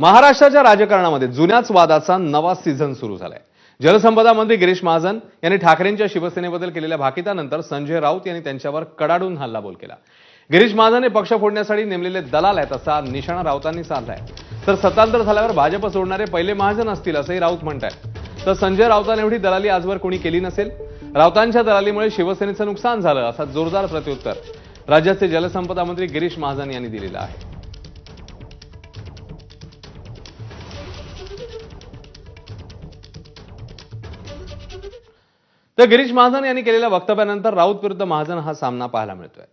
महाराष्ट्राच्या राजकारणामध्ये जुन्याच वादाचा नवा सीझन सुरू झालाय. जलसंपदा मंत्री गिरीश महाजन यांनी ठाकरेंच्या शिवसेनेबद्दल केलेल्या भाकितानंतर संजय राऊत यांनी त्यांच्यावर कडाडून हल्लाबोल केला. गिरीश महाजन हे पक्ष फोडण्यासाठी नेमलेले दलाल आहेत असा निशाणा राऊतांनी साधलाय. तर सत्तांतर झाल्यावर भाजप सोडणारे पहिले महाजन असतील असंही राऊत म्हणतायत. तर संजय राऊतांएवढी दलाली आजवर कोणी केली नसेल? राऊतांच्या दलालीमुळे शिवसेनेचं नुकसान झालं असा जोरदार प्रत्युत्तर राज्याचे जलसंपदा मंत्री गिरीश महाजन यांनी दिलेलं आहे. तर गिरीश महाजन यांनी केलेल्या वक्तव्यानंतर राऊत विरुद्ध महाजन हा सामना पाहायला मिळतोय.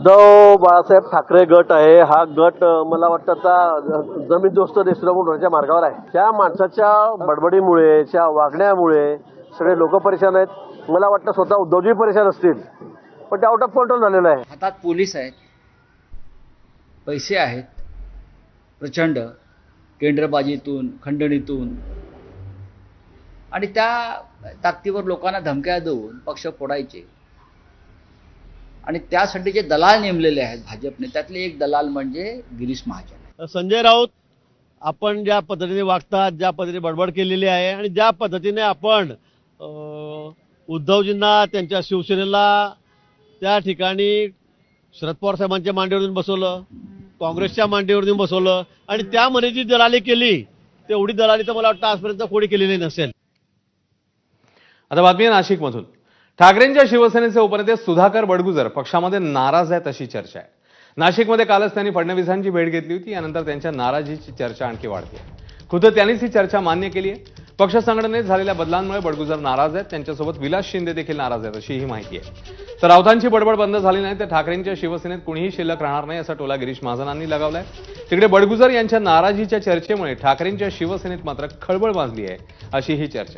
उद्धव बाळासाहेब ठाकरे गट आहे. हा गट मला वाटतं आता जमीन दोस्त देशमुख होण्याच्या मार्गावर आहे. त्या माणसाच्या बडबडीमुळे त्या वागण्यामुळे सगळे लोक परेशान आहेत. मला वाटतं स्वतः उद्धवजी परेशान असतील पण ते आउट ऑफ कंट्रोल झालेलं आहे. हातात पोलीस आहेत. पैसे आहेत. प्रचंड केंद्रबाजीतून खंडणीतून आणि त्या ताकदीवर लोकांना धमक्या देऊन पक्ष फोडायचे. आणि त्यासाठी जे दलाल नेमलेले आहेत भाजपने त्यातले एक दलाल म्हणजे गिरीश महाजन. संजय राऊत आपण ज्या पद्धतीने वागतात ज्या पद्धतीने बडबड केलेली आहे आणि ज्या पद्धतीने आपण उद्धवजींना त्यांच्या शिवसेनेला त्या ठिकाणी शरद पवार साहेबांच्या मांडीवरून बसवलं काँग्रेसच्या मांडीवरून बसवलं आणि त्यामध्ये जी दलाली केली तेवढी दलाली तर मला वाटतं आजपर्यंत कोणी केलेली नसेल. आता बातमी नाशिकमधून. ठाकरेंच्या शिवसेनेचे उपनेते सुधाकर बडगुजर पक्षामध्ये नाराज आहेत अशी चर्चा आहे. नाशिकमध्ये कालच त्यांनी फडणवीसांची भेट घेतली होती यानंतर त्यांच्या नाराजीची चर्चा आणखी वाढते. खुद्द त्यांनीच ही चर्चा मान्य केली आहे. पक्ष संघटनेत झालेल्या बदलांमुळे बडगुजर नाराज आहेत त्यांच्यासोबत विलास शिंदे देखील नाराज आहेत अशी ही माहिती आहे. तर राऊतांची बडबड बंद झाली नाही तर ठाकरेंच्या शिवसेनेत कुणीही शिल्लक राहणार नाही असा टोला गिरीश महाजनांनी लगावलाय. तिकडे बडगुजर यांच्या नाराजीच्या चर्चेमुळे ठाकरेंच्या शिवसेनेत मात्र खळबळ माजली आहे अशी ही चर्चा